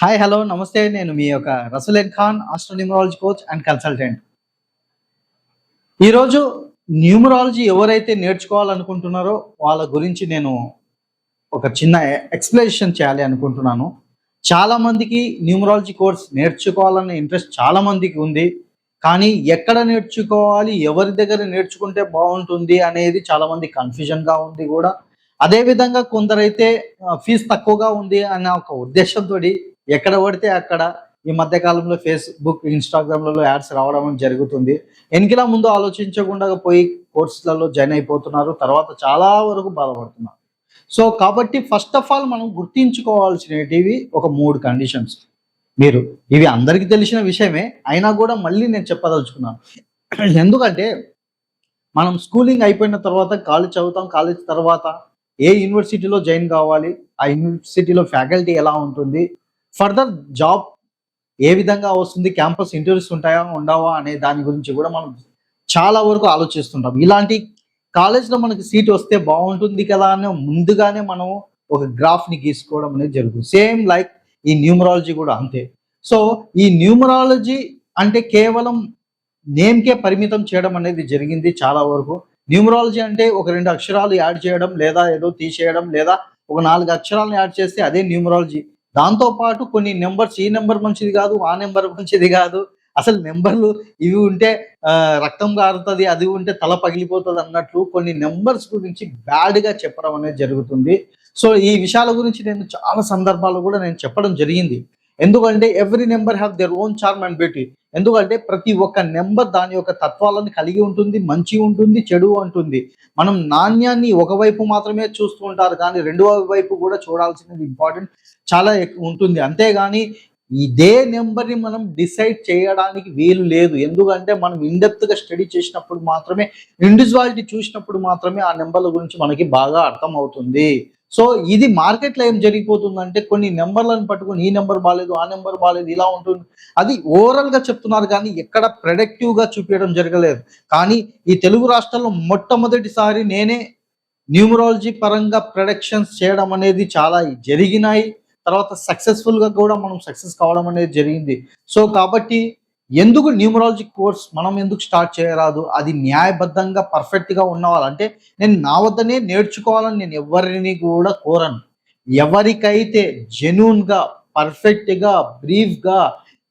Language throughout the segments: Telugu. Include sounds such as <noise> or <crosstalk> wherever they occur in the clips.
హాయ్ హలో నమస్తే. నేను మీ యొక్క రసులేన్ Khan astronumerology coach and consultant ఈరోజు న్యూమరాలజీ ఎవరైతే నేర్చుకోవాలనుకుంటున్నారో వాళ్ళ గురించి నేను ఒక చిన్న ఎక్స్ప్లెనేషన్ చేయాలి అనుకుంటున్నాను. చాలా మందికి న్యూమరాలజీ కోర్స్ నేర్చుకోవాలనే ఇంట్రెస్ట్ చాలా మందికి ఉంది. కానీ ఎక్కడ నేర్చుకోవాలి ఎవరి దగ్గర నేర్చుకుంటే బాగుంటుంది అనేది చాలామంది కన్ఫ్యూజన్గా ఉంది కూడా. అదేవిధంగా కొందరైతే ఫీజు తక్కువగా ఉంది అనే ఒక ఉద్దేశంతో ఎక్కడ పడితే అక్కడ ఈ మధ్యకాలంలో ఫేస్బుక్ ఇన్స్టాగ్రామ్లలో యాడ్స్ రావడం జరుగుతుంది. ఎన్నికల ముందు ఆలోచించకుండా పోయి కోర్సులలో జాయిన్ అయిపోతున్నారు. తర్వాత చాలా వరకు బాధపడుతున్నారు. సో కాబట్టి ఫస్ట్ ఆఫ్ ఆల్ మనం గుర్తించుకోవాల్సినవి ఒక మూడు కండిషన్స్ మీరు ఇవి అందరికీ తెలిసిన విషయమే అయినా కూడా మళ్ళీ నేను చెప్పదలుచుకున్నాను. ఎందుకంటే మనం స్కూలింగ్ అయిపోయిన తర్వాత కాలేజ్ చదువుతాం. కాలేజ్ తర్వాత ఏ యూనివర్సిటీలో జాయిన్ కావాలి? ఆ యూనివర్సిటీలో ఫ్యాకల్టీ ఎలా ఉంటుంది? ఫర్దర్ జాబ్ ఏ విధంగా వస్తుంది క్యాంపస్ ఇంటర్వ్యూస్ ఉంటాయా ఉండవా అనే దాని గురించి కూడా మనం చాలా వరకు ఆలోచిస్తుంటాం. ఇలాంటి కాలేజ్లో మనకి సీట్ వస్తే బాగుంటుంది కదా అని ముందుగానే మనం ఒక గ్రాఫ్ని గీసుకోవడం అనేది జరుగుతుంది. సేమ్ లైక్ ఈ న్యూమరాలజీ కూడా అంతే. సో ఈ న్యూమరాలజీ అంటే కేవలం నేమ్కే పరిమితం చేయడం అనేది జరిగింది చాలా వరకు. న్యూమరాలజీ అంటే ఒక రెండు అక్షరాలు యాడ్ చేయడం లేదా ఏదో తీసేయడం లేదా ఒక నాలుగు అక్షరాలను యాడ్ చేస్తే అదే న్యూమరాలజీ. దాంతో పాటు కొన్ని నెంబర్స్ ఈ నెంబర్ మంచిది కాదు ఆ నెంబర్ మంచిది కాదు. అసలు నెంబర్లు ఇవి ఉంటే రక్తం కారుతుంది అది ఉంటే తల పగిలిపోతుంది అన్నట్లు కొన్ని నెంబర్స్ గురించి బ్యాడ్గా చెప్పడం అనేది జరుగుతుంది. సో ఈ విషయాల గురించి నేను చాలా సందర్భాల్లో కూడా నేను చెప్పడం జరిగింది. ఎందుకంటే every number have their own charm and beauty. ఎందుకంటే ప్రతి ఒక్క నెంబర్ దాని యొక్క తత్వాలను కలిగి ఉంటుంది మంచి ఉంటుంది చెడు ఉంటుంది మనం నాణ్యాన్ని ఒకవైపు మాత్రమే చూస్తూ ఉంటారు కానీ రెండవ వైపు కూడా చూడాల్సినది ఇంపార్టెంట్ చాలా ఎక్కువ ఉంటుంది. అంతేగాని ఇదే నెంబర్ని మనం డిసైడ్ చేయడానికి వీలు లేదు. ఎందుకంటే మనం ఇండెప్త్గా స్టడీ చేసినప్పుడు మాత్రమే ఇండివిజువాలిటీ చూసినప్పుడు మాత్రమే ఆ నెంబర్ల గురించి మనకి బాగా అర్థం అవుతుంది సో ఇది మార్కెట్లో ఏం జరిగిపోతుందంటే కొన్ని నెంబర్లను పట్టుకొని ఈ నెంబర్ బాగాలేదు ఆ నెంబర్ బాగాలేదు ఇలా ఉంటుంది. అది ఓవరాల్గా చెప్తున్నారు కానీ ఎక్కడ ప్రొడక్టివ్గా చూపించడం జరగలేదు. కానీ ఈ తెలుగు రాష్ట్రాల్లో మొట్టమొదటిసారి నేనే న్యూమరాలజీ పరంగా ప్రొడక్షన్స్ చేయడం అనేది చాలా జరిగినాయి. తర్వాత సక్సెస్ఫుల్గా కూడా మనం సక్సెస్ కావడం అనేది జరిగింది. సో కాబట్టి ఎందుకు న్యూమరాలజీ కోర్స్ మనం ఎందుకు స్టార్ట్ చేయరాదు? అది న్యాయబద్ధంగా పర్ఫెక్ట్గా గా అంటే నేను నా వద్దనే నేర్చుకోవాలని నేను ఎవరిని కూడా కోరను. ఎవరికైతే జెన్యున్గా పర్ఫెక్ట్గా బ్రీఫ్గా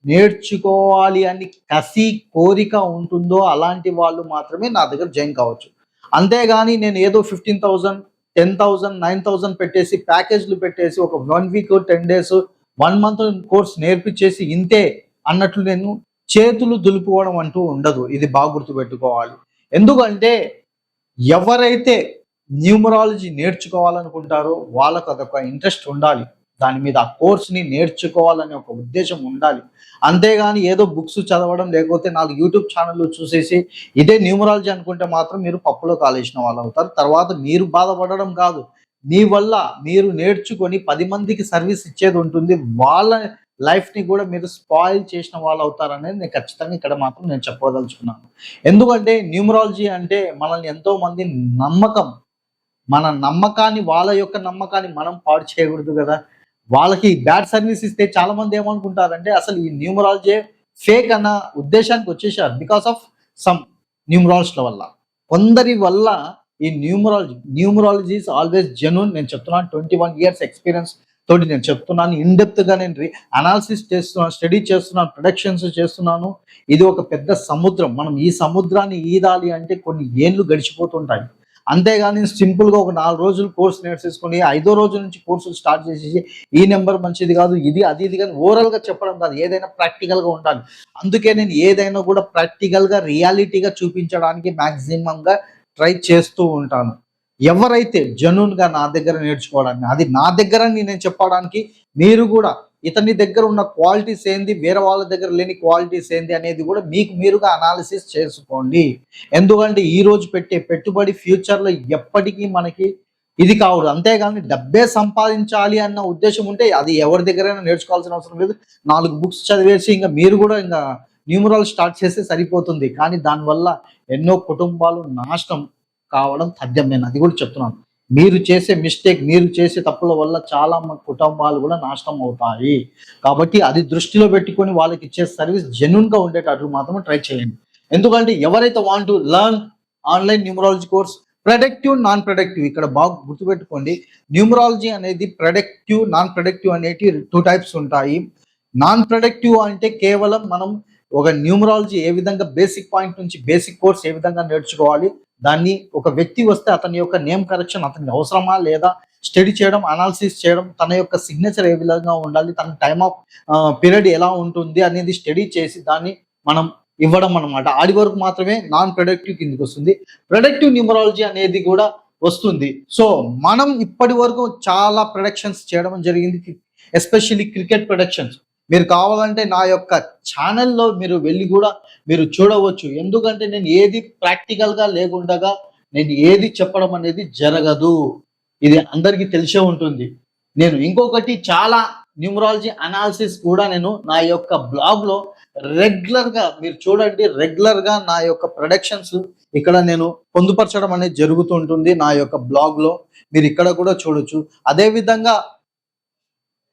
నేర్చుకోవాలి అని కసి కోరిక ఉంటుందో అలాంటి వాళ్ళు మాత్రమే నా దగ్గర జాయిన్ కావచ్చు. అంతేగాని నేను ఏదో fifteen thousand ten thousand nine thousand పెట్టేసి ప్యాకేజ్లు పెట్టేసి ఒక one week ten days one month course నేర్పించేసి ఇంతే అన్నట్లు నేను చేతులు దులుపుకోవడం అంటూ ఉండదు. ఇది బాగా గుర్తుపెట్టుకోవాలి. ఎందుకంటే ఎవరైతే న్యూమరాలజీ నేర్చుకోవాలనుకుంటారో వాళ్ళకు అదొక ఇంట్రెస్ట్ ఉండాలి. దాని మీద ఆ కోర్స్ని నేర్చుకోవాలనే ఒక ఉద్దేశం ఉండాలి. అంతేగాని ఏదో బుక్స్ చదవడం లేకపోతే నాలుగు యూట్యూబ్ ఛానళ్ళు చూసేసి ఇదే న్యూమరాలజీ అనుకుంటే మాత్రం మీరు పప్పులో కాలేసిన వాళ్ళు అవుతారు. తర్వాత మీరు బాధపడడం కాదు. మీ వల్ల మీరు నేర్చుకొని పది మందికి సర్వీస్ ఇచ్చేది ఉంటుంది. వాళ్ళ లైఫ్ని కూడా మీరు స్పాయిల్ చేసిన వాళ్ళు అవుతారనేది నేను ఖచ్చితంగా ఇక్కడ మాత్రం నేను చెప్పదలుచుకున్నాను. ఎందుకంటే న్యూమరాలజీ అంటే మనల్ని ఎంతో మంది నమ్మకం. మన నమ్మకాన్ని వాళ్ళ యొక్క నమ్మకాన్ని మనం పాడు చేయకూడదు కదా. వాళ్ళకి బ్యాడ్ సర్వీస్ ఇస్తే చాలా మంది ఏమనుకుంటారంటే అసలు ఈ న్యూమరాలజీ ఫేక్ అన్న ఉద్దేశానికి వచ్చేసారు బికాస్ ఆఫ్ సమ్ న్యూమరాలజీల వల్ల. కొందరి వల్ల ఈ numerology numerology is always genuine. నేను చెప్తున్నాను ట్వంటీ వన్ ఇయర్స్ ఎక్స్పీరియన్స్ తోటి నేను చెప్తున్నాను. ఇన్గా నేను అనాలిసిస్ చేస్తున్నాను స్టడీ చేస్తున్నాను ప్రొడక్షన్స్ చేస్తున్నాను. ఇది ఒక పెద్ద సముద్రం. మనం ఈ సముద్రాన్ని ఈదాలి అంటే కొన్ని ఏళ్ళు గడిచిపోతుంటాయి. అంతేగాని సింపుల్గా ఒక నాలుగు రోజులు కోర్స్ నేర్చేసుకొని ఐదో రోజు నుంచి కోర్సులు స్టార్ట్ చేసేసి ఈ నెంబర్ మంచిది కాదు ఇది అది ఇది కానీ ఓవరాల్గా చెప్పడం కాదు ఏదైనా ప్రాక్టికల్గా ఉండాలి. అందుకే నేను ఏదైనా కూడా ప్రాక్టికల్గా రియాలిటీగా చూపించడానికి మ్యాక్సిమంగా ట్రై చేస్తూ ఉంటాను. ఎవరైతే జనూన్గా నా దగ్గర నేర్చుకోవడానికి అది నా దగ్గర నేను చెప్పడానికి మీరు కూడా ఇతని దగ్గర ఉన్న క్వాలిటీస్ ఏంది? వేరే వాళ్ళ దగ్గర లేని క్వాలిటీస్ ఏంది అనేది కూడా మీకు మీరుగా అనాలిసిస్ చేసుకోండి. ఎందుకంటే ఈ రోజు పెట్టే పెట్టుబడి ఫ్యూచర్లో ఎప్పటికీ మనకి ఇది కావదు. అంతేగాని డబ్బే సంపాదించాలి అన్న ఉద్దేశం ఉంటే అది ఎవరి దగ్గరైనా నేర్చుకోవాల్సిన అవసరం లేదు. నాలుగు బుక్స్ చదివేసి ఇంకా మీరు కూడా ఇంకా న్యూమరల్ స్టార్ట్ చేస్తే సరిపోతుంది. కానీ దానివల్ల ఎన్నో కుటుంబాలు నాశనం కావడం తథ్యం నేను అది కూడా చెప్తున్నాను. మీరు చేసే మిస్టేక్ మీరు చేసే తప్పుల వల్ల చాలా కుటుంబాలు కూడా నాశనం అవుతాయి. కాబట్టి అది దృష్టిలో పెట్టుకొని వాళ్ళకి ఇచ్చే సర్వీస్ జెన్యున్గా ఉండేటట్టు మాత్రం ట్రై చేయండి. ఎందుకంటే ఎవరైతే want to learn online numerology course productive non productive ఇక్కడ బాగా గుర్తుపెట్టుకోండి. న్యూమరాలజీ అనేది ప్రొడక్టివ్ నాన్ ప్రొడక్టివ్ అనేటి టూ టైప్స్ ఉంటాయి. నాన్ ప్రొడక్టివ్ అంటే కేవలం మనం ఒక న్యూమరాలజీ ఏ విధంగా బేసిక్ పాయింట్ నుంచి బేసిక్ కోర్స్ ఏ విధంగా నేర్చుకోవాలి దాన్ని ఒక వ్యక్తి వస్తే అతని యొక్క నేమ్ కరెక్షన్ అతనికి అవసరమా లేదా స్టడీ చేయడం అనాలిసిస్ చేయడం తన యొక్క సిగ్నేచర్ ఏ విధంగా ఉండాలి తన టైమ్ ఆఫ్ పీరియడ్ ఎలా ఉంటుంది అనేది స్టడీ చేసి దాన్ని మనం ఇవ్వడం అనమాట ఆడి వరకు మాత్రమే నాన్ ప్రొడక్టివ్ కిందకి వస్తుంది. ప్రొడక్టివ్ న్యూమరాలజీ అనేది కూడా వస్తుంది. సో మనం ఇప్పటి వరకు చాలా ప్రొడక్షన్స్ చేయడం జరిగింది. ఎస్పెషల్లీ క్రికెట్ ప్రొడక్షన్స్ మీరు కావాలంటే నా యొక్క ఛానల్లో మీరు వెళ్ళి కూడా మీరు చూడవచ్చు. ఎందుకంటే నేను ఏది ప్రాక్టికల్గా లేకుండగా నేను ఏది చెప్పడం అనేది జరగదు. ఇది అందరికీ తెలిసే ఉంటుంది. నేను ఇంకొకటి చాలా న్యూమరాలజీ అనాలిసిస్ కూడా నేను నా యొక్క బ్లాగ్లో రెగ్యులర్గా మీరు చూడండి రెగ్యులర్గా నా యొక్క ప్రొడక్షన్స్ ఇక్కడ నేను పొందుపరచడం అనేది జరుగుతుంటుంది నా యొక్క బ్లాగ్లో మీరు ఇక్కడ కూడా చూడొచ్చు. అదేవిధంగా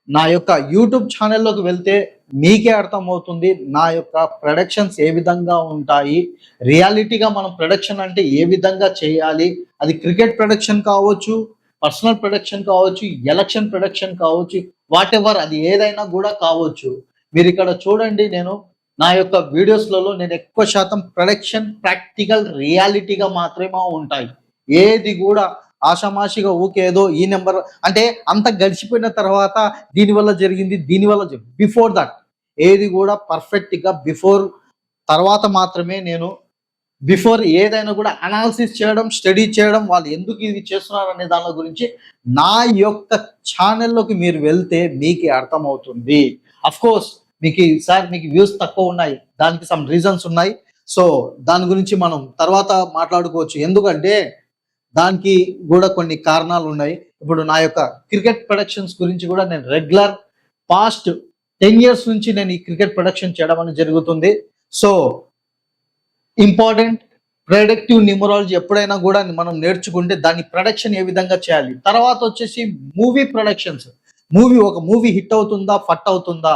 నా యొక్క యూట్యూబ్ ఛానల్లోకి వెళ్తే మీకే అర్థమవుతుంది నా యొక్క ప్రొడక్షన్స్ ఏ విధంగా ఉంటాయి రియాలిటీగా మనం ప్రొడక్షన్ అంటే ఏ విధంగా చేయాలి అది క్రికెట్ ప్రొడక్షన్ కావచ్చు పర్సనల్ ప్రొడక్షన్ కావచ్చు ఎలక్షన్ ప్రొడక్షన్ కావచ్చు వాట్ ఎవర్ అది ఏదైనా కూడా కావచ్చు. మీరు ఇక్కడ చూడండి నేను నా యొక్క వీడియోస్లలో నేను ఎక్కువ శాతం ప్రొడక్షన్ ప్రాక్టికల్ రియాలిటీగా మాత్రమే ఉంటాయి. ఏది కూడా ఆషామాషిగా ఊకేదో ఈ నెంబర్ అంటే అంత గడిచిపోయిన తర్వాత దీనివల్ల జరిగింది దీనివల్ల బిఫోర్ దట్ ఏది కూడా పర్ఫెక్ట్గా బిఫోర్ తర్వాత మాత్రమే నేను బిఫోర్ ఏదైనా కూడా అనాలిసిస్ చేయడం స్టడీ చేయడం వాళ్ళు ఎందుకు ఇది చేస్తున్నారు అనే దాని గురించి నా యొక్క ఛానల్లోకి మీరు వెళ్తే మీకు అర్థమవుతుంది. అఫ్ కోర్స్ మీకు సార్ మీకు వ్యూస్ తక్కువ ఉన్నాయి దానికి సమ్ రీజన్స్ ఉన్నాయి. సో దాని గురించి మనం తర్వాత మాట్లాడుకోవచ్చు. ఎందుకంటే దానికి కూడా కొన్ని కారణాలు ఉన్నాయి. ఇప్పుడు నా యొక్క క్రికెట్ ప్రొడక్షన్స్ గురించి కూడా నేను రెగ్యులర్ పాస్ట్ టెన్ ఇయర్స్ నుంచి నేను ఈ క్రికెట్ ప్రొడక్షన్ చేయడం అనేది జరుగుతుంది. సో ఇంపార్టెంట్ ప్రొడక్టివ్ న్యూమరాలజీ ఎప్పుడైనా కూడా మనం నేర్చుకుంటే దాని ప్రొడక్షన్ ఏ విధంగా చేయాలి. తర్వాత వచ్చేసి మూవీ ప్రొడక్షన్స్. మూవీ ఒక మూవీ హిట్ అవుతుందా ఫట్ అవుతుందా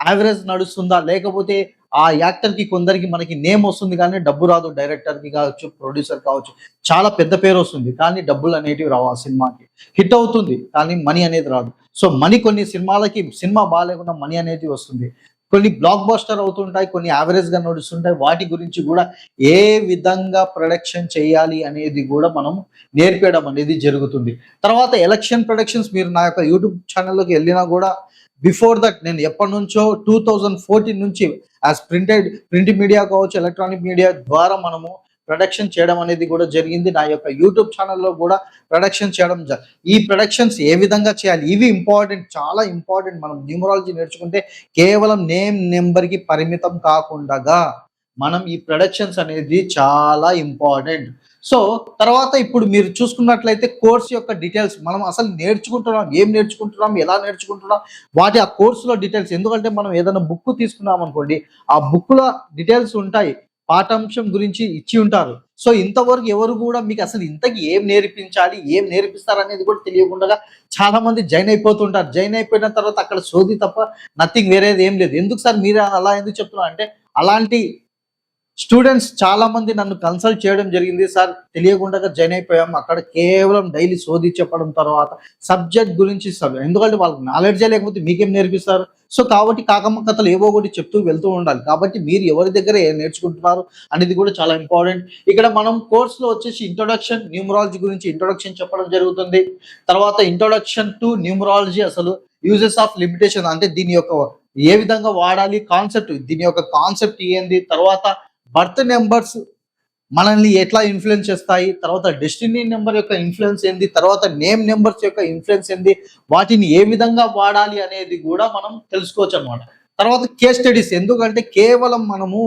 యావరేజ్ నడుస్తుందా లేకపోతే ఆ యాక్టర్కి కొందరికి మనకి నేమ్ వస్తుంది కానీ డబ్బు రాదు. డైరెక్టర్కి కావచ్చు ప్రొడ్యూసర్ కావచ్చు. చాలా పెద్ద పేరు వస్తుంది. కానీ డబ్బులు అనేటివి రావు ఆ సినిమాకి. హిట్ అవుతుంది కానీ మనీ అనేది రాదు. సో మనీ కొన్ని సినిమాలకి సినిమా బాగాలేకుండా మనీ అనేది వస్తుంది. కొన్ని బ్లాక్ బస్టర్ అవుతుంటాయి కొన్ని యావరేజ్గా నడుస్తుంటాయి. వాటి గురించి కూడా ఏ విధంగా ప్రొడక్షన్ చేయాలి అనేది కూడా మనం నేర్పేయడం అనేది జరుగుతుంది. తర్వాత ఎలక్షన్ ప్రొడక్షన్స్ మీరు నా యొక్క యూట్యూబ్ ఛానల్లోకి వెళ్ళినా కూడా బిఫోర్ దట్ నేను ఎప్పటి నుంచో టూ థౌజండ్ ఫోర్టీన్ నుంచి యాజ్ ప్రింటెడ్ ప్రింట్ మీడియా కావచ్చు ఎలక్ట్రానిక్ మీడియా ద్వారా మనము ప్రొడక్షన్ చేయడం అనేది కూడా జరిగింది. నా యొక్క యూట్యూబ్ ఛానల్లో కూడా ప్రొడక్షన్ చేయడం జ- ఈ ప్రొడక్షన్స్ ఏ విధంగా చేయాలి? ఇవి ఇంపార్టెంట్ చాలా ఇంపార్టెంట్ మనం న్యూమరాలజీ నేర్చుకుంటే కేవలం నేమ్ నెంబర్కి పరిమితం కాకుండా మనం ఈ ప్రొడక్షన్స్ అనేది చాలా ఇంపార్టెంట్ సో తర్వాత ఇప్పుడు మీరు చూసుకున్నట్లయితే కోర్స్ యొక్క డీటెయిల్స్ మనం అసలు నేర్చుకుంటున్నాం ఏం నేర్చుకుంటున్నాం ఎలా నేర్చుకుంటున్నాం వాటి ఆ కోర్సులో డీటెయిల్స్. ఎందుకంటే మనం ఏదైనా బుక్ తీసుకున్నాం అనుకోండి ఆ బుక్లో డీటెయిల్స్ ఉంటాయి పాఠాంశం గురించి ఇచ్చి ఉంటారు. సో ఇంతవరకు ఎవరు కూడా మీకు అసలు ఇంతకి ఏం నేర్పించాలి ఏం నేర్పిస్తారు అనేది కూడా తెలియకుండా చాలా మంది జాయిన్ అయిపోతుంటారు. జాయిన్ అయిపోయిన తర్వాత అక్కడ సోది తప్ప నథింగ్ వేరేది ఏం లేదు. ఎందుకు సార్ మీరు అలా ఎందుకు చెప్తున్నారు? అంటే అలాంటి స్టూడెంట్స్ చాలా మంది నన్ను కన్సల్ట్ చేయడం జరిగింది సార్. తెలియకుండా జాయిన్ అయిపోయాం. అక్కడ కేవలం డైలీ సోది చెప్పడం తర్వాత సబ్జెక్ట్ గురించి ఎందుకంటే వాళ్ళకి నాలెడ్జే లేకపోతే మీకేం నేర్పిస్తారు? సో కాబట్టి కాకమ్మ కథలు ఏవో ఒకటి చెప్తూ వెళ్తూ ఉండాలి. కాబట్టి మీరు ఎవరి దగ్గర ఏం నేర్చుకుంటున్నారు అనేది కూడా చాలా ఇంపార్టెంట్. ఇక్కడ మనం కోర్సులో వచ్చేసి ఇంట్రొడక్షన్ న్యూమరాలజీ గురించి ఇంట్రొడక్షన్ చెప్పడం జరుగుతుంది. తర్వాత ఇంట్రొడక్షన్ టు న్యూమరాలజీ అసలు యూజెస్ ఆఫ్ లిమిటేషన్ అంటే దీని యొక్క ఏ విధంగా వాడాలి కాన్సెప్ట్ దీని యొక్క కాన్సెప్ట్ ఏంది తర్వాత బర్త్ నెంబర్స్ మనల్ని ఎట్లా ఇన్ఫ్లుయెన్స్ చేస్తాయి? తర్వాత డెస్టినీ నెంబర్ యొక్క ఇన్ఫ్లుయెన్స్ ఏంది? తర్వాత నేమ్ నెంబర్స్ యొక్క ఇన్ఫ్లుయెన్స్ ఏంది? వాటిని ఏ విధంగా వాడాలి అనేది కూడా మనం తెలుసుకోవచ్చు అనమాట తర్వాత కేస్ స్టడీస్ ఎందుకంటే కేవలం మనము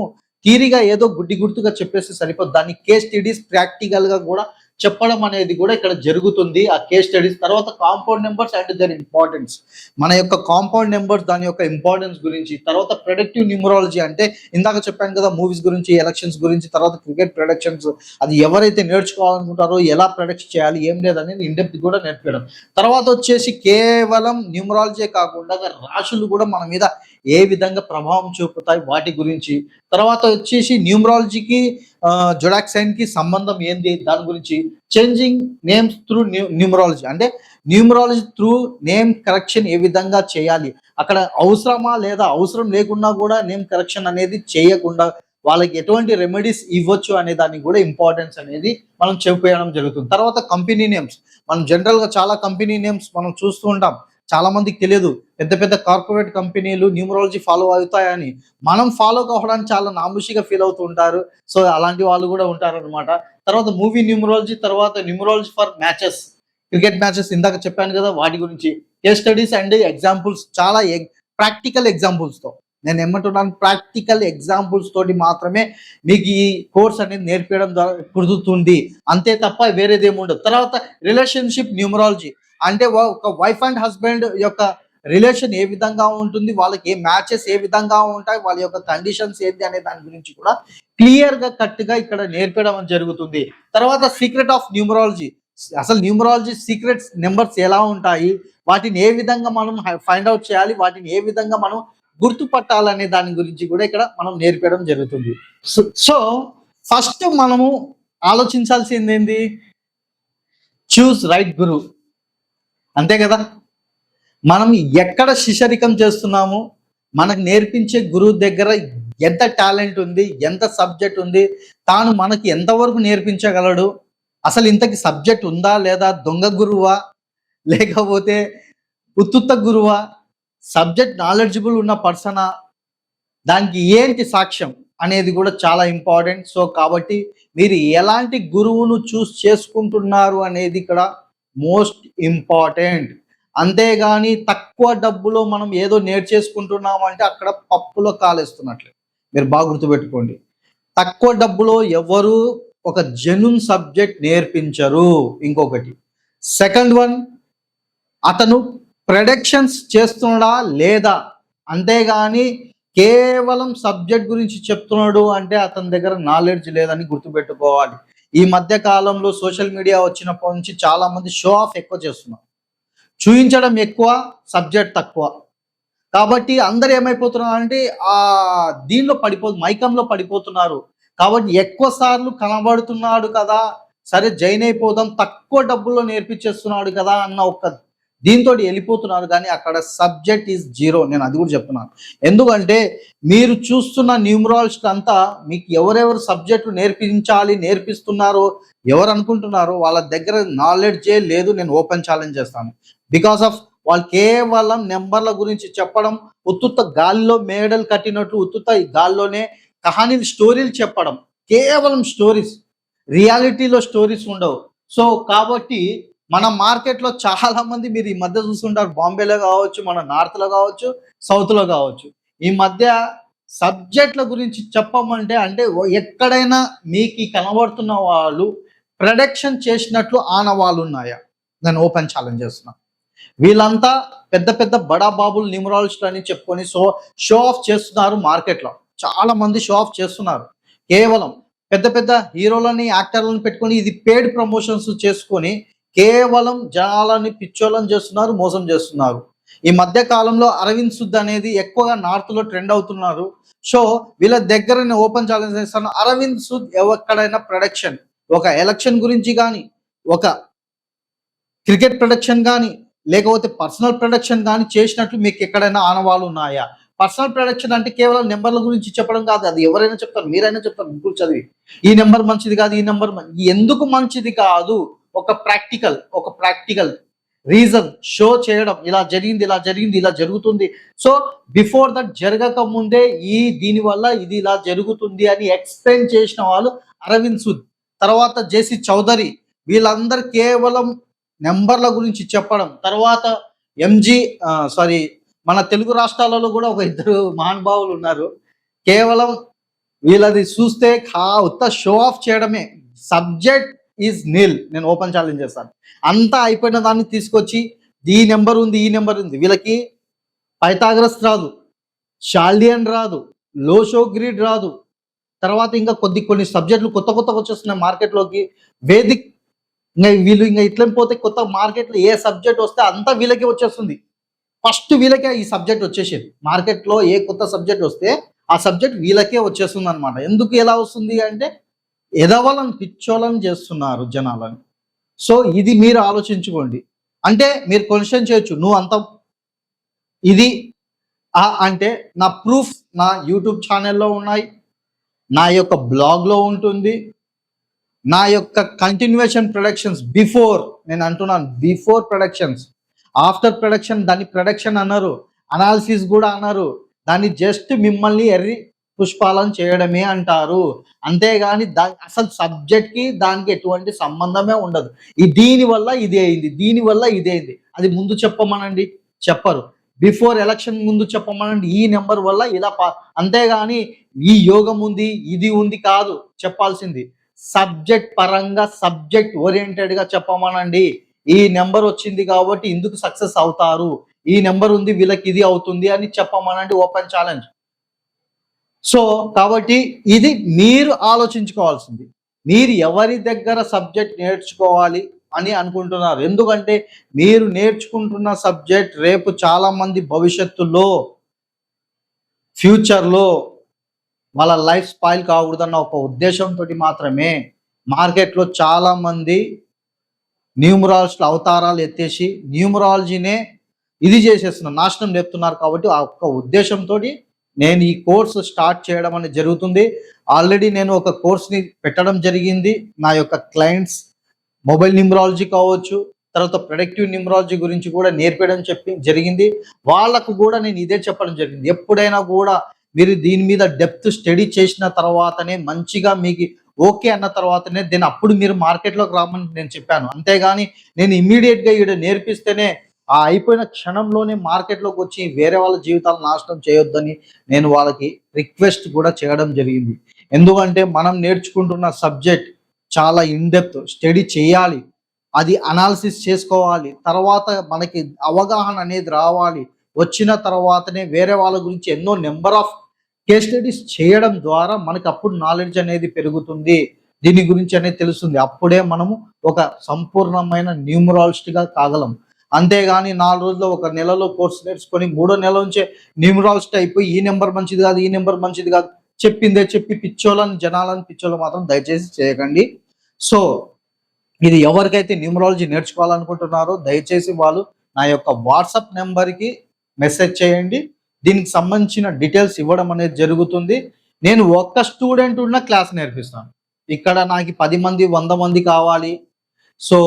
థీరీగా ఏదో గుడ్డి గుర్తుగా చెప్పేసి సరిపోదు. దాన్ని కేస్ స్టడీస్ ప్రాక్టికల్గా కూడా చెప్పడం అనేది కూడా ఇక్కడ జరుగుతుంది. ఆ కేస్ స్టడీస్ తర్వాత compound numbers and their importance మన యొక్క కాంపౌండ్ నెంబర్స్ దాని యొక్క ఇంపార్టెన్స్ గురించి తర్వాత ప్రొడక్టివ్ న్యూమరాలజీ అంటే ఇందాక చెప్పాను కదా మూవీస్ గురించి ఎలక్షన్స్ గురించి తర్వాత క్రికెట్ ప్రొడక్షన్స్ అది ఎవరైతే నేర్చుకోవాలనుకుంటారో ఎలా ప్రొడక్ట్ చేయాలి ఏం లేదనేది ఇండెప్త్ కూడా నేర్పడం తర్వాత వచ్చేసి కేవలం న్యూమరాలజీ కాకుండా రాశులు కూడా మన మీద ఏ విధంగా ప్రభావం చూపుతాయి వాటి గురించి. తర్వాత వచ్చేసి న్యూమరాలజీకి జొడాక్సైన్కి సంబంధం ఏంది? దాని గురించి. చేంజింగ్ నేమ్స్ త్రూ న్యూమరాలజీ అంటే న్యూమరాలజీ త్రూ నేమ్ కరెక్షన్ ఏ విధంగా చేయాలి? అక్కడ అవసరమా లేదా? అవసరం లేకుండా కూడా నేమ్ కరెక్షన్ అనేది చేయకుండా వాళ్ళకి ఎటువంటి రెమెడీస్ ఇవ్వచ్చు అనే దానికి కూడా ఇంపార్టెన్స్ అనేది మనం చెప్పేయడం జరుగుతుంది. తర్వాత కంపెనీ నేమ్స్ మనం జనరల్గా చాలా కంపెనీ నేమ్స్ మనం చూస్తూ ఉంటాం. చాలా మందికి తెలియదు. పెద్ద పెద్ద కార్పొరేట్ కంపెనీలు న్యూమరాలజీ ఫాలో అవుతాయని. మనం ఫాలో కావడానికి చాలా నాముషిగా ఫీల్ అవుతూ ఉంటారు. సో అలాంటి వాళ్ళు కూడా ఉంటారు అనమాట తర్వాత మూవీ న్యూమరాలజీ తర్వాత numerology for matches. Cricket matches ఇందాక చెప్పాను కదా వాటి గురించి. ఏ స్టడీస్ అండ్ ఎగ్జాంపుల్స్ చాలా ప్రాక్టికల్ ఎగ్జాంపుల్స్తో. నేను ఏమంటున్నాను? ప్రాక్టికల్ ఎగ్జాంపుల్స్ తోటి మాత్రమే మీకు ఈ కోర్స్ అనేది నేర్పించడం ద్వారా కుదురుతుంది. అంతే తప్ప వేరేది ఏమి ఉండదు. తర్వాత రిలేషన్షిప్ న్యూమరాలజీ. అంటే ఒక వైఫ్ అండ్ హస్బెండ్ యొక్క రిలేషన్ ఏ విధంగా ఉంటుంది వాళ్ళకి ఏ మ్యాచెస్ ఏ విధంగా ఉంటాయి వాళ్ళ యొక్క కండిషన్స్ ఏంటి అనే దాని గురించి కూడా క్లియర్గా కట్గా ఇక్కడ నేర్పడం జరుగుతుంది. తర్వాత సీక్రెట్ ఆఫ్ న్యూమరాలజీ అసలు న్యూమరాలజీ సీక్రెట్స్ నెంబర్స్ ఎలా ఉంటాయి వాటిని ఏ విధంగా మనం ఫైండ్ అవుట్ చేయాలి వాటిని ఏ విధంగా మనం గుర్తుపట్టాలనే దాని గురించి కూడా ఇక్కడ మనం నేర్పడం జరుగుతుంది. సో ఫస్ట్ మనము ఆలోచించాల్సింది ఏంది? చూస్ రైట్ గురు అంతే కదా? మనం ఎక్కడ శిశరికం చేస్తున్నాము? మనకు నేర్పించే గురువు దగ్గర ఎంత టాలెంట్ ఉంది? ఎంత సబ్జెక్ట్ ఉంది? తాను మనకి ఎంతవరకు నేర్పించగలడు? అసలు ఇంతకి సబ్జెక్ట్ ఉందా లేదా? దొంగ గురువా? లేకపోతే ఉత్తుత్త గురువా? సబ్జెక్ట్ నాలెడ్జిబుల్ ఉన్న పర్సనా? దానికి ఏంటి సాక్ష్యం అనేది కూడా చాలా ఇంపార్టెంట్. సో కాబట్టి మీరు ఎలాంటి గురువును చూస్ చేసుకుంటున్నారు అనేది ఇక్కడ మోస్ట్ ఇంపార్టెంట్. అంతేగాని తక్కువ డబ్బులో మనం ఏదో నేర్చేసుకుంటున్నాం అంటే అక్కడ పప్పులో కాలేస్తున్నట్లే. మీరు బాగా గుర్తుపెట్టుకోండి. తక్కువ డబ్బులో ఎవరు ఒక జెన్యున్ సబ్జెక్ట్ నేర్పించరు ఇంకొకటి. సెకండ్ వన్ అతను ప్రొడక్షన్స్ చేస్తున్నాడా లేదా? అంతేగాని కేవలం సబ్జెక్ట్ గురించి చెప్తున్నాడు అంటే అతని దగ్గర నాలెడ్జ్ లేదని గుర్తుపెట్టుకోవాలి. ఈ మధ్య కాలంలో సోషల్ మీడియా వచ్చినప్పటి నుంచి చాలా మంది షో ఆఫ్ ఎక్కువ చేస్తున్నారు. చూపించడం ఎక్కువ సబ్జెక్ట్ తక్కువ. కాబట్టి అందరు ఏమైపోతున్నారు అంటే ఆ దీనిలో పడిపో మైకంలో పడిపోతున్నారు. కాబట్టి ఎక్కువ సార్లు కనబడుతున్నాడు కదా సరే జైన్ అయిపోదాం తక్కువ డబ్బుల్లో నేర్పించేస్తున్నాడు కదా అన్న ఒక దీంతో వెళ్ళిపోతున్నారు కానీ అక్కడ సబ్జెక్ట్ ఈజ్ జీరో నేను అది కూడా చెప్తున్నాను. ఎందుకంటే మీరు చూస్తున్న న్యూమరాలజిస్ట్ అంతా మీకు ఎవరెవరు సబ్జెక్టు నేర్పించాలి నేర్పిస్తున్నారో ఎవరు అనుకుంటున్నారో వాళ్ళ దగ్గర నాలెడ్జే లేదు నేను ఓపెన్ ఛాలెంజ్ చేస్తాను. బికాస్ ఆఫ్ వాళ్ళు కేవలం నెంబర్ల గురించి చెప్పడం ఉత్తుత్త గాలిలో మేడలు కట్టినట్లు ఉత్తుత్త గాల్లోనే కహానీలు స్టోరీలు చెప్పడం. కేవలం స్టోరీస్ రియాలిటీలో స్టోరీస్ ఉండవు. సో కాబట్టి మన మార్కెట్లో చాలా మంది మీరు ఈ మధ్య చూస్తుంటారు. బాంబేలో కావచ్చు మన నార్త్లో కావచ్చు సౌత్లో కావచ్చు. ఈ మధ్య సబ్జెక్ట్ల గురించి చెప్పమంటే అంటే ఎక్కడైనా మీకు కనబడుతున్న వాళ్ళు ప్రొడక్షన్ చేసినట్లు ఆనవాళ్ళు ఉన్నాయా? నేను ఓపెన్ ఛాలెంజ్ చేస్తున్నా. వీళ్ళంతా పెద్ద పెద్ద బడా బాబులు న్యూమరాలజిస్ట్ అని చెప్పుకొని షో షో ఆఫ్ చేస్తున్నారు మార్కెట్లో. చాలా మంది షో ఆఫ్ చేస్తున్నారు. కేవలం పెద్ద పెద్ద హీరోలని యాక్టర్లను పెట్టుకొని ఇది పేడ్ ప్రమోషన్స్ చేసుకొని కేవలం జనాలని పిచ్చోళం చేస్తున్నారు మోసం చేస్తున్నారు. ఈ మధ్య కాలంలో అరవింద్ సుద్ అనేది ఎక్కువగా నార్త్లో ట్రెండ్ అవుతున్నారు. సో వీళ్ళ దగ్గర నేను ఓపెన్ ఛాలెంజ్ చేస్తాను అరవింద్ సుద్ ఎక్కడైనా ప్రొడక్షన్ ఒక ఎలక్షన్ గురించి కానీ ఒక క్రికెట్ ప్రొడక్షన్ కానీ లేకపోతే పర్సనల్ ప్రొడక్షన్ కానీ చేసినట్లు మీకు ఎక్కడైనా ఆనవాళ్ళు ఉన్నాయా? పర్సనల్ ప్రొడక్షన్ అంటే కేవలం నెంబర్ల గురించి చెప్పడం కాదు అది ఎవరైనా చెప్తారు మీరైనా చెప్తారు బుక్కులు చదివి. ఈ నెంబర్ మంచిది కాదు ఈ నెంబర్ ఎందుకు మంచిది కాదు? ఒక ప్రాక్టికల్ ఒక ప్రాక్టికల్ రీజన్ షో చేయడం ఇలా జరిగింది ఇలా జరిగింది ఇలా జరుగుతుంది. సో బిఫోర్ దట్ జరగక ముందే ఈ దీని వల్ల ఇది ఇలా జరుగుతుంది అని ఎక్స్ప్లెయిన్ చేసిన వాళ్ళు అరవింద్ సుద్ తర్వాత జేసి చౌదరి. వీళ్ళందరూ కేవలం నెంబర్ల గురించి చెప్పడం. తర్వాత ఎంజీ సారీ మన తెలుగు రాష్ట్రాలలో కూడా ఒక ఇద్దరు మహానుభావులు ఉన్నారు. కేవలం వీళ్ళది చూస్తే కా ఉత్త షో ఆఫ్ చేయడమే. సబ్జెక్ట్ ఈజ్ నిల్ నేను ఓపెన్ ఛాలెంజ్ చేస్తాను. అంతా అయిపోయిన దాన్ని తీసుకొచ్చి ఈ నెంబర్ ఉంది ఈ నెంబర్ ఉంది. వీళ్ళకి పైతాగ్రస్ రాదు షాల్డియన్ రాదు లోషో గ్రీడ్ రాదు. తర్వాత ఇంకా కొద్ది కొన్ని సబ్జెక్టులు కొత్త కొత్తగా వచ్చేస్తున్నాయి మార్కెట్లోకి. వేదిక్ ఇంకా వీళ్ళు ఇంకా ఇట్లా పోతే కొత్త మార్కెట్లో ఏ సబ్జెక్ట్ వస్తే అంతా వీళ్ళకే వచ్చేస్తుంది. ఫస్ట్ వీళ్ళకే ఈ సబ్జెక్ట్ వచ్చేసేది. మార్కెట్లో ఏ కొత్త సబ్జెక్ట్ వస్తే ఆ సబ్జెక్ట్ వీళ్ళకే వచ్చేస్తుంది అనమాట ఎందుకు ఎలా వస్తుంది అంటే ఎదవలను పిచ్చోళ్ళని చేస్తున్నారు జనాలని. సో ఇది మీరు ఆలోచించుకోండి. అంటే మీరు క్వశ్చన్ చేయొచ్చు నువ్వు అంత ఇది అంటే నా ప్రూఫ్ నా యూట్యూబ్ ఛానల్లో ఉన్నాయి నా యొక్క బ్లాగ్లో ఉంటుంది నా యొక్క కంటిన్యూషన్ ప్రొడక్షన్స్ బిఫోర్ నేను అంటున్నాను బిఫోర్ ప్రొడక్షన్స్ ఆఫ్టర్ ప్రొడక్షన్ దాన్ని ప్రొడక్షన్ అన్నారు అనాలిసిస్ కూడా అన్నారు దాన్ని జస్ట్ మిమ్మల్ని ఎర్రి పుష్పాలను చేయడమే అంటారు. అంతేగాని దా అసలు సబ్జెక్ట్కి దానికి ఎటువంటి సంబంధమే ఉండదు. ఈ దీని వల్ల ఇది అయింది దీని వల్ల ఇది అయింది. అది ముందు చెప్పమనండి. చెప్పరు. బిఫోర్ ఎలక్షన్ ముందు చెప్పమనండి. ఈ నెంబర్ వల్ల ఇలా పా- అంతేగాని ఈ యోగం ఉంది ఇది ఉంది కాదు చెప్పాల్సింది. సబ్జెక్ట్ పరంగా సబ్జెక్ట్ ఓరియంటెడ్గా చెప్పమనండి. ఈ నెంబర్ వచ్చింది కాబట్టి ఇందుకు సక్సెస్ అవుతారు. ఈ నెంబర్ ఉంది వీళ్ళకి ఇది అవుతుంది అని చెప్పమనండి ఓపెన్ ఛాలెంజ్. సో కాబట్టి ఇది మీరు ఆలోచించుకోవాల్సింది. మీరు ఎవరి దగ్గర సబ్జెక్ట్ నేర్చుకోవాలి అని అనుకుంటున్నారు. ఎందుకంటే మీరు నేర్చుకుంటున్న సబ్జెక్ట్ రేపు చాలామంది భవిష్యత్తులో ఫ్యూచర్లో వాళ్ళ లైఫ్ స్పాయిల్ కాకూడదన్న ఒక ఉద్దేశంతో మాత్రమే మార్కెట్లో చాలామంది న్యూమరాలజీ అవతారాలు ఎత్తేసి న్యూమరాలజీనే ఇది చేసేస్తున్నారు నాశనం చెప్తున్నారు కాబట్టి ఆ ఒక్క ఉద్దేశంతో నేను ఈ కోర్సు స్టార్ట్ చేయడం అనేది జరుగుతుంది. ఆల్రెడీ నేను ఒక కోర్స్ని పెట్టడం జరిగింది. నా యొక్క క్లయింట్స్ మొబైల్ న్యూమరాలజీ కావచ్చు తర్వాత ప్రొడక్టివ్ న్యూమరాలజీ గురించి కూడా నేర్పడం చెప్పి జరిగింది. వాళ్ళకు కూడా నేను ఇదే చెప్పడం జరిగింది. ఎప్పుడైనా కూడా మీరు దీని మీద డెప్త్ స్టడీ చేసిన తర్వాతనే మంచిగా మీకు ఓకే అన్న తర్వాతనే దీని అప్పుడు మీరు మార్కెట్లోకి రామని నేను చెప్పాను. అంతేగాని నేను ఇమీడియట్గా ఈడ నేర్పిస్తేనే ఆ అయిపోయిన క్షణంలోనే మార్కెట్లోకి వచ్చి వేరే వాళ్ళ జీవితాలు నాశనం చేయొద్దని నేను వాళ్ళకి రిక్వెస్ట్ కూడా చేయడం జరిగింది. ఎందుకంటే మనం నేర్చుకుంటున్న సబ్జెక్ట్ చాలా ఇన్డెప్త్ స్టడీ చేయాలి అది అనాలిసిస్ చేసుకోవాలి తర్వాత మనకి అవగాహన అనేది రావాలి వచ్చిన తర్వాతనే వేరే వాళ్ళ గురించి ఎన్నో నెంబర్ ఆఫ్ కేస్ స్టడీస్ చేయడం ద్వారా మనకి అప్పుడు నాలెడ్జ్ అనేది పెరుగుతుంది. దీని గురించి అనేది తెలుస్తుంది. అప్పుడే మనము ఒక సంపూర్ణమైన న్యూమరాలజిస్ట్గా కాగలం. అంతేగాని నాలుగు రోజుల్లో ఒక నెలలో కోర్స్ నేర్చుకొని మూడో నెల నుంచే న్యూమరాలజిస్ట్ అయిపోయి ఈ నెంబర్ మంచిది కాదు ఈ నెంబర్ మంచిది కాదు. చెప్పిందే చెప్పి పిచ్చోళ్ళని జనాలని పిచ్చోళ్ళు మాత్రం దయచేసి చేయకండి. సో ఇది ఎవరికైతే న్యూమరాలజీ నేర్చుకోవాలనుకుంటున్నారో దయచేసి వాళ్ళు నా యొక్క వాట్సాప్ నెంబర్కి మెసేజ్ చేయండి. దీనికి సంబంధించిన డీటెయిల్స్ ఇవ్వడం అనేది జరుగుతుంది. నేను ఒక్క స్టూడెంట్ ఉన్న క్లాస్ నేర్పిస్తాను. ఇక్కడ నాకు పది మంది వంద మంది కావాలి. సో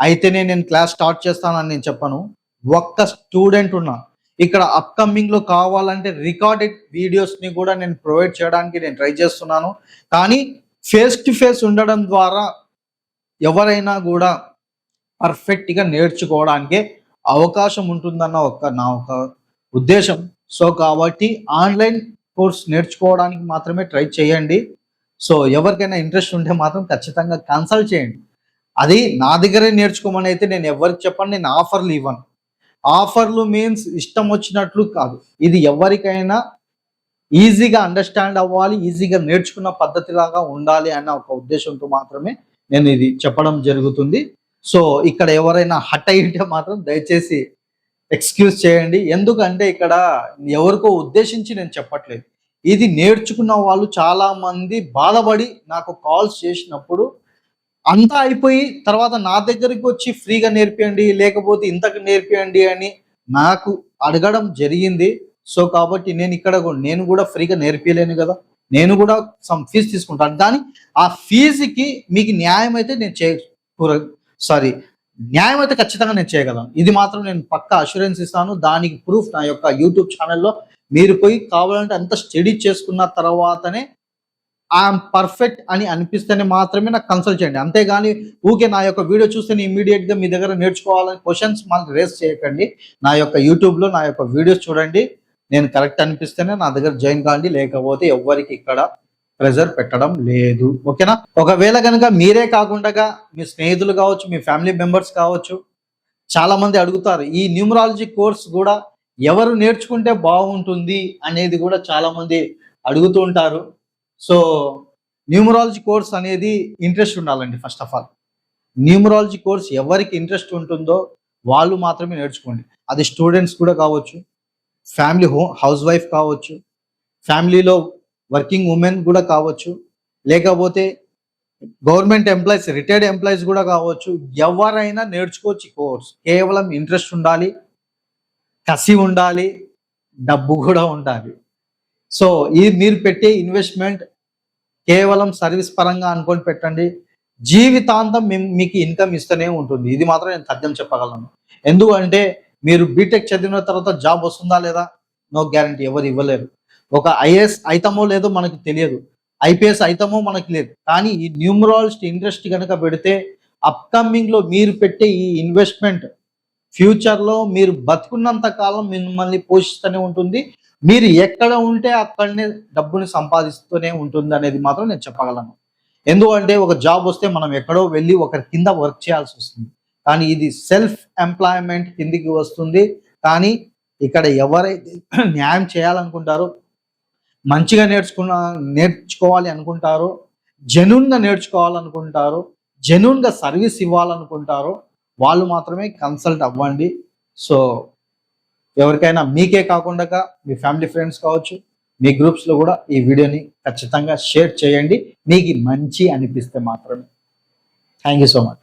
అయితేనే నేను క్లాస్ స్టార్ట్ చేస్తానని నేను చెప్పను. ఒక్క స్టూడెంట్ ఉన్నా ఇక్కడ అప్కమింగ్లో కావాలంటే రికార్డెడ్ వీడియోస్ని కూడా నేను ప్రొవైడ్ చేయడానికి నేను ట్రై చేస్తున్నాను. కానీ ఫేస్ టు ఫేస్ ఉండడం ద్వారా ఎవరైనా కూడా పర్ఫెక్ట్గా నేర్చుకోవడానికి అవకాశం ఉంటుందన్న ఒక నా ఒక ఉద్దేశం. సో కాబట్టి ఆన్లైన్ కోర్స్ నేర్చుకోవడానికి మాత్రమే ట్రై చేయండి. సో ఎవరికైనా ఇంట్రెస్ట్ ఉంటే మాత్రం ఖచ్చితంగా కన్సల్ట్ చేయండి. అది నా దగ్గరే నేర్చుకోమని అయితే నేను ఎవరికి చెప్పను నేను ఆఫర్లు ఇవ్వను. ఆఫర్లు మీన్స్ ఇష్టం వచ్చినట్లు కాదు. ఇది ఎవరికైనా ఈజీగా అండర్స్టాండ్ అవ్వాలి ఈజీగా నేర్చుకున్న పద్ధతిలాగా ఉండాలి అన్న ఒక ఉద్దేశంతో మాత్రమే నేను ఇది చెప్పడం జరుగుతుంది. సో ఇక్కడ ఎవరైనా హట్ అయ్యింటే మాత్రం దయచేసి ఎక్స్క్యూజ్ చేయండి. ఎందుకంటే ఇక్కడ ఎవరికో ఉద్దేశించి నేను చెప్పట్లేదు. ఇది నేర్చుకున్న వాళ్ళు చాలామంది బాధపడి నాకు కాల్స్ చేసినప్పుడు అంతా అయిపోయి తర్వాత నా దగ్గరికి వచ్చి ఫ్రీగా నేర్పియండి లేకపోతే ఇంతకు నేర్పియండి అని నాకు అడగడం జరిగింది. సో కాబట్టి నేను ఇక్కడ కూడా- నేను కూడా ఫ్రీగా నేర్పియలేను కదా. నేను కూడా సమ్ ఫీజు తీసుకుంటాను. కానీ ఆ ఫీజుకి మీకు న్యాయం అయితే నేను చే సారీ న్యాయం అయితే ఖచ్చితంగా నేను చేయగలను. ఇది మాత్రం నేను పక్క అష్యూరెన్స్ ఇస్తాను. దానికి ప్రూఫ్ నా యొక్క యూట్యూబ్ ఛానల్లో మీరు పోయి కావాలంటే అంత స్టడీ చేసుకున్న తర్వాతనే ఐఎమ్ పర్ఫెక్ట్ అని అనిపిస్తేనే మాత్రమే నాకు కన్సల్ట్ చేయండి. అంతేగాని ఊకే నా యొక్క వీడియో చూస్తే ఇమీడియట్గా మీ దగ్గర నేర్చుకోవాలని క్వశ్చన్స్ మళ్ళీ రేస్ చేయకండి. నా యొక్క యూట్యూబ్లో నా యొక్క వీడియోస్ చూడండి. నేను కరెక్ట్ అనిపిస్తేనే నా దగ్గర జాయిన్ కాండి. లేకపోతే ఎవ్వరికి ఇక్కడ ప్రెజర్ పెట్టడం లేదు. ఓకేనా ఒకవేళ కనుక మీరే కాకుండా మీ స్నేహితులు కావచ్చు మీ ఫ్యామిలీ మెంబర్స్ కావచ్చు చాలా మంది అడుగుతారు ఈ న్యూమరాలజీ కోర్స్ కూడా ఎవరు నేర్చుకుంటే బాగుంటుంది అనేది కూడా చాలా మంది అడుగుతూ ఉంటారు. సో న్యూమరాలజీ కోర్స్ అనేది ఇంట్రెస్ట్ ఉండాలండి first of all numerology course ఎవరికి ఇంట్రెస్ట్ ఉంటుందో వాళ్ళు మాత్రమే నేర్చుకోండి. అది స్టూడెంట్స్ కూడా కావచ్చు ఫ్యామిలీ హో హౌస్ వైఫ్ కావచ్చు ఫ్యామిలీలో వర్కింగ్ ఉమెన్ కూడా కావచ్చు లేకపోతే గవర్నమెంట్ ఎంప్లాయీస్ రిటైర్డ్ ఎంప్లాయీస్ కూడా కావచ్చు. ఎవరైనా నేర్చుకోవచ్చు కోర్స్ కేవలం ఇంట్రెస్ట్ ఉండాలి కసి ఉండాలి డబ్బు కూడా ఉండాలి. సో ఇది మీరు పెట్టే ఇన్వెస్ట్మెంట్ కేవలం సర్వీస్ పరంగా అనుకొని పెట్టండి. జీవితాంతం మీకు ఇన్కమ్ ఇస్తూనే ఉంటుంది. ఇది మాత్రం నేను తథ్యం చెప్పగలను. ఎందుకంటే మీరు బీటెక్ చదివిన తర్వాత జాబ్ వస్తుందా లేదా? నో గ్యారంటీ ఎవరు ఇవ్వలేరు. ఒక ఐఏఎస్ అయితమో లేదో మనకు తెలియదు. ఐపీఎస్ అయితమో మనకు లేదు. కానీ ఈ న్యూమరాలజిస్ట్ ఇంట్రెస్ట్ కనుక పెడితే అప్కమింగ్లో మీరు పెట్టే ఈ ఇన్వెస్ట్మెంట్ ఫ్యూచర్లో మీరు బతుకున్నంత కాలం మిమ్మల్ని పోషిస్తూనే ఉంటుంది. మీరు ఎక్కడ ఉంటే అక్కడనే డబ్బుని సంపాదిస్తూనే ఉంటుంది అనేది మాత్రం నేను చెప్పగలను. ఎందుకంటే ఒక జాబ్ వస్తే మనం ఎక్కడో వెళ్ళి ఒకరి కింద వర్క్ చేయాల్సి వస్తుంది. కానీ ఇది సెల్ఫ్ ఎంప్లాయ్మెంట్ కిందికి వస్తుంది. కానీ ఇక్కడ ఎవరైతే <clears throat> న్యాయం చేయాలనుకుంటారో మంచిగా నేర్చుకున్న నేర్చుకోవాలి అనుకుంటారో జెన్యున్గా నేర్చుకోవాలనుకుంటారో జెన్యున్గా సర్వీస్ ఇవ్వాలనుకుంటారో వాళ్ళు మాత్రమే కన్సల్ట్ అవ్వండి. సో ఎవరికైనా మీకే కాకుండా మీ ఫ్యామిలీ ఫ్రెండ్స్ కావచ్చు మీ గ్రూప్స్లో కూడా ఈ వీడియోని ఖచ్చితంగా షేర్ చేయండి. మీకు మంచి అనిపిస్తే మాత్రమే. Thank you so much